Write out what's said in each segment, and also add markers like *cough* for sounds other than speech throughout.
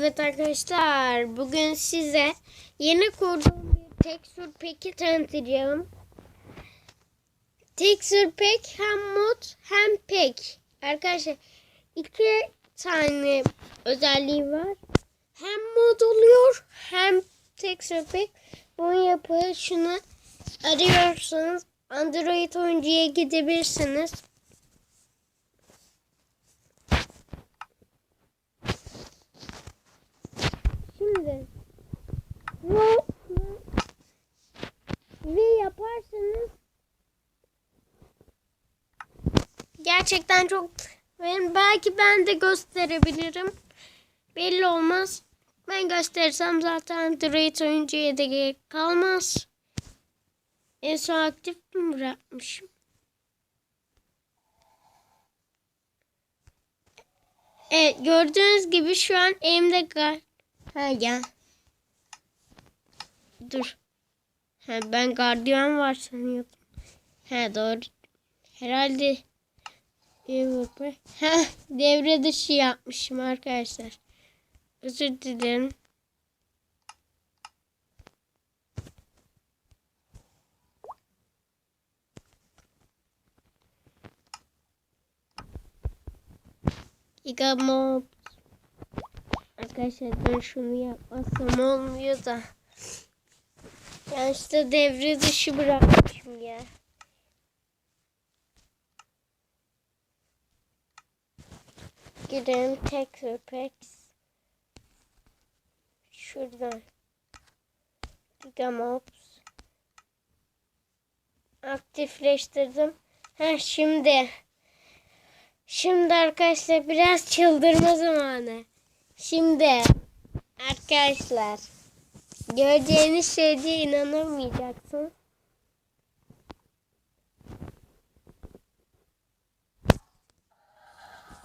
Evet arkadaşlar bugün size yeni kurduğum bir texture pack'i tanıtacağım. Texture pack hem mod hem pack. Arkadaşlar iki tane özelliği var. Hem mod oluyor hem texture pack. Bunu yapışını arıyorsanız Android oyuncuya gidebilirsiniz. Şimdi bu ve yaparsanız gerçekten çok ben belki ben de gösterebilirim. Belli olmaz. Ben gösterirsem zaten Android oyuncuya da gerek kalmaz. En son aktif mi bırakmışım? Evet gördüğünüz gibi şu an elimde Ha ya. Dur. Ha, ben gardiyan var sanıyordum. Ha doğru. Herhalde Ha, devre dışı yapmışım arkadaşlar. Özür dilerim. Gigamob Arkadaşlar ben şunu yapmasam olmuyor da. Ben işte devre dışı bırakmışım ya. Gidelim Texture Packs. Şuradan. Gigamobs. Aktifleştirdim. Ha şimdi. Şimdi arkadaşlar biraz çıldırma zamanı. Şimdi arkadaşlar göreceğiniz şeyde inanamayacaksınız.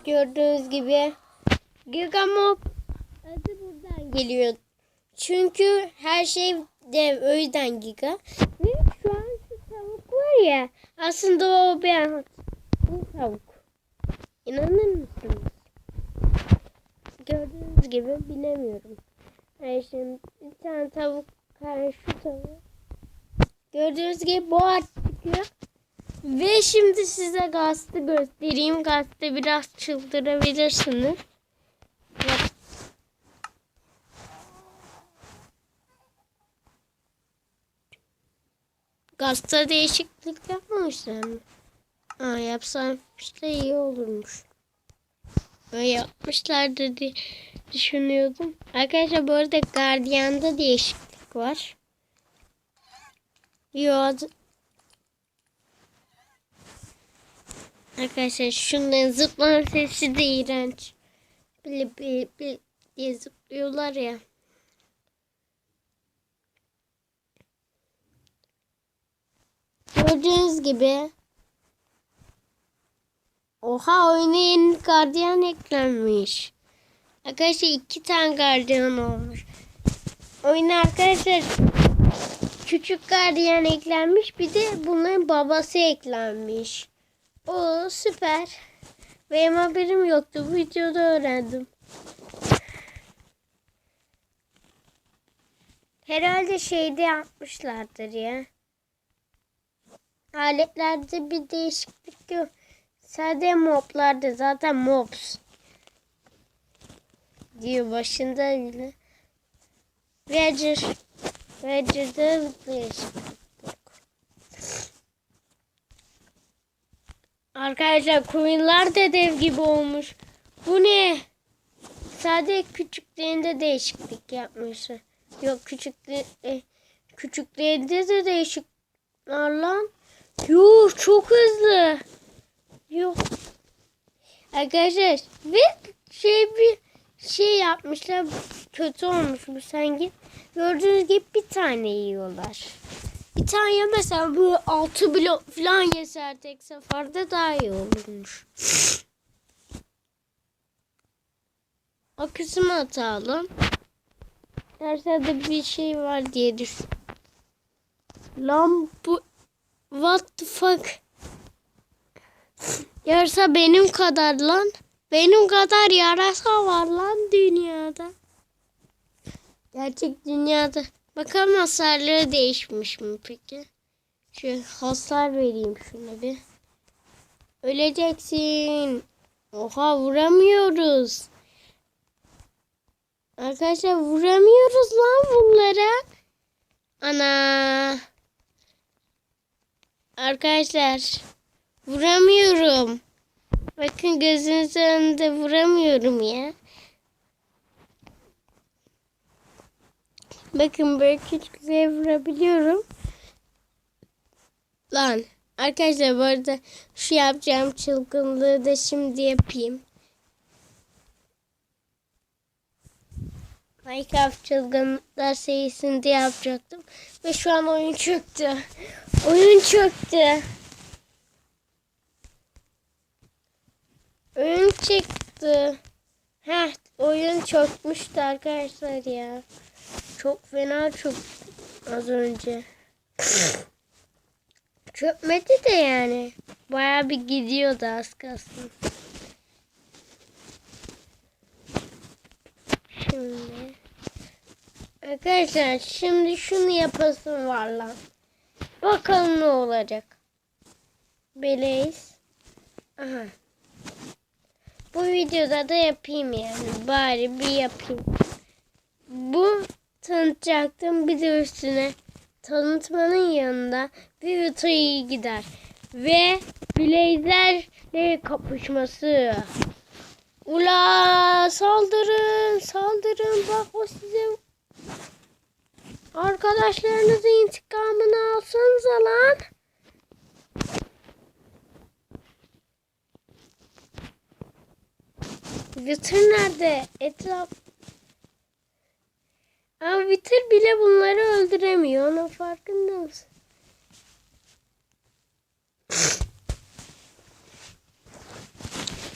Gördüğünüz gibi Gigamob adı buradan geliyor. Çünkü her şey dev o yüzden giga. Ve şu an şu tavuk var ya aslında o bir bu tavuk. İnanır mısınız? Gördüğünüz gibi bilemiyorum. Yani şimdi bir tane tavuk, yani şu tavuk. Gördüğünüz gibi boğa çıkıyor. Ve şimdi size gazete göstereyim. Gazete biraz çıldırabilirsiniz. Bak. Gazete değişiklik yapmamışlar mı? Aa, yapsaymış da iyi olurmuş. Böyle yapmışlardır diye düşünüyordum. Arkadaşlar bu arada Guardian'da değişiklik var. Yo, Arkadaşlar şunların zıplama sesi de iğrenç. Bili bili bili diye zıplıyorlar ya. Gördüğünüz gibi Oha oyuna yeni gardiyan eklenmiş. Arkadaşlar iki tane gardiyan olmuş. Oyuna arkadaşlar küçük gardiyan eklenmiş. Bir de bunların babası eklenmiş. O süper. Benim haberim yoktu. Bu videoda öğrendim. Herhalde şeyde yapmışlardır ya. Aletlerde bir değişiklik yok. Sadece moblarda zaten mobs. Diyor başında öyle. Roger. Roger'da değişiklik yok. Arkadaşlar koyunlar da dev gibi olmuş. Bu ne? Sadece küçüklerinde değişiklik yapmışlar. Yok küçükler e, küçüklerinde de değişik lan. Yuh çok hızlı. Yok. Arkadaşlar ve şey bir şey yapmışlar kötü olmuş bu sanki. Gördüğünüz gibi bir tane yiyorlar. Bir tane yemesen bu altı blok falan yeser tek seferde daha iyi olurmuş. O kısmı atalım. Derslerde bir şey var diye düşün. Lan bu what the fuck? Yarasa benim kadar lan. Benim kadar yarasa var lan dünyada. Gerçek dünyada. Bakalım hasarları değişmiş mi peki? Şu hasar vereyim şuna bir. Öleceksin. Oha vuramıyoruz. Arkadaşlar vuramıyoruz lan bunlara. Ana. Arkadaşlar vuramıyorum. Bakın gözünüzün önünde vuramıyorum ya. Bakın böyle küçüklüğe vurabiliyorum. Lan arkadaşlar bu arada şu yapacağım çılgınlığı da şimdi yapayım. Minecraft çılgınlıklar serisinde yapacaktım. Ve şu an oyun çöktü. Oyun çöktü. Oyun çıktı. Heh, oyun çökmüştü arkadaşlar ya. Çok fena çok az önce. *laughs* Çökmedi de yani. Baya bir gidiyordu az kalsın. Şimdi. Arkadaşlar şimdi şunu yapasım var lan. Bakalım ne olacak. Beleyiz. Aha. Bu videoda da yapayım yani. Bari bir yapayım. Bu tanıtacaktım. Bir de üstüne tanıtmanın yanında bir vitayı gider. Ve bilezlerle kapışması. Ula saldırın saldırın bak o size arkadaşlarınızın intikamını alsanıza lan. Wither nerede? Etraf. Ama Wither bile bunları öldüremiyor. Onun farkında mısın?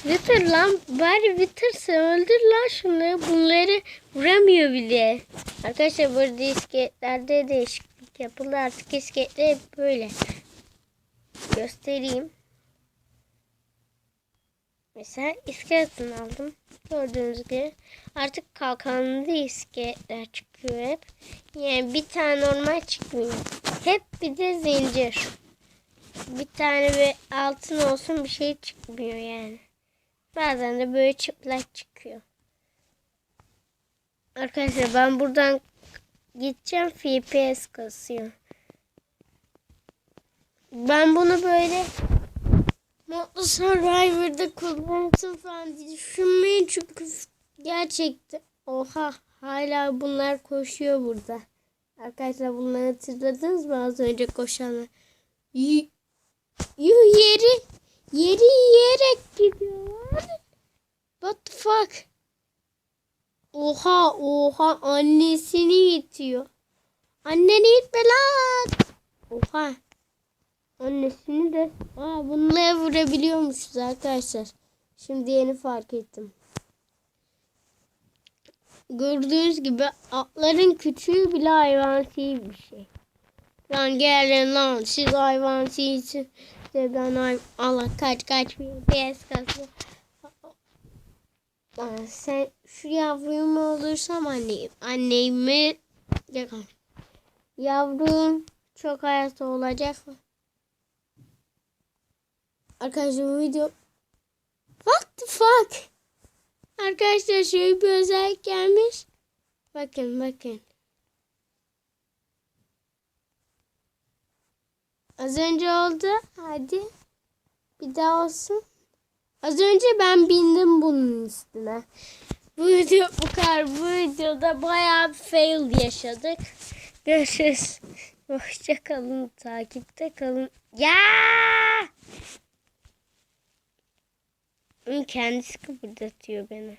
Wither lan bari Wither'sa öldür lan şunları. Bunları vuramıyor bile. Arkadaşlar burada iskeletlerde değişiklik yapıldı. Artık iskeletler hep böyle. Göstereyim. Mesela iskeleton aldım. Gördüğünüz gibi. Artık kalkanlı iskeletler çıkıyor hep. Yani bir tane normal çıkmıyor. Hep bir de zincir. Bir tane bir altın olsun bir şey çıkmıyor yani. Bazen de böyle çıplak çıkıyor. Arkadaşlar ben buradan gideceğim. FPS kasıyor. Ben bunu böyle Mutlu Survivor'da kullanırsın falan diye düşünmeyin çünkü gerçekten oha hala bunlar koşuyor burada. Arkadaşlar bunları hatırladınız mı az önce koşanlar? Yuh yeri yeri yiyerek gidiyorlar. What the fuck? Oha oha annesini itiyor. Anneni itme lan. Oha. Annesini de Aa, bununla vurabiliyormuşuz arkadaşlar. Şimdi yeni fark ettim. Gördüğünüz gibi atların küçüğü bile hayvansi bir şey. Lan gelin lan siz hayvansisiniz. De ben Allah kaç kaç bir PS kası. Lan sen şu yavruyu mu olursam anneyim. Annemi Yavrum çok hayatta olacak mı? Arkadaşlar bu video What the fuck? Arkadaşlar şöyle bir özellik gelmiş. Bakın bakın. Az önce oldu. Hadi. Bir daha olsun. Az önce ben bindim bunun üstüne. Bu video bu kadar. Bu videoda bayağı fail yaşadık. Görüşürüz. Hoşça kalın. Takipte kalın. Ya! Kendisi kıpırdatıyor beni.